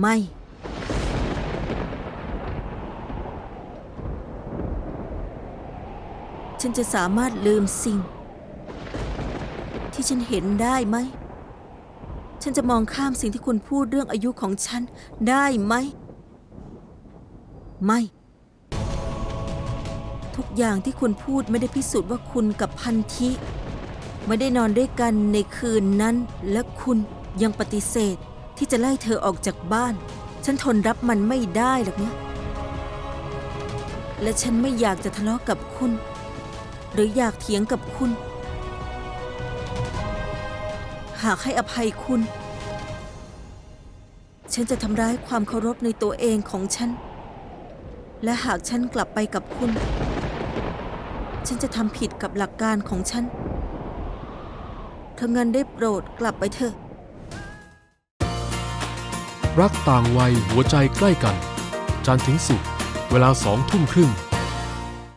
ไม่ ฉันจะสามารถลืมสิ่ง ที่ฉันเห็นได้ไหม ฉันจะมองข้ามสิ่งที่คุณพูดเรื่องอายุของฉันได้ไหม ไม่ ทุกอย่างที่คุณพูดไม่ได้พิสูจน์ว่าคุณกับพันธิ ไม่ได้นอนด้วยกันในคืนนั้นและคุณยังปฏิเสธ ที่จะไล่เธอออกจากบ้าน ฉันทนรับมันไม่ได้หรอกนะและฉันไม่อยากจะทะเลาะกับคุณ หรืออยากเถียงกับคุณ หากให้อภัยคุณ ฉันจะทำร้ายความเคารพในตัวเองของฉัน และหากฉันกลับไปกับคุณ ฉันจะทำผิดกับหลักการของฉันถ้างั้นได้โปรดกลับไปเถอะ รักต่างวัยหัวใจใกล้กัน จันทร์ถึงศุกร์เวลาสองทุ่มครึ่ง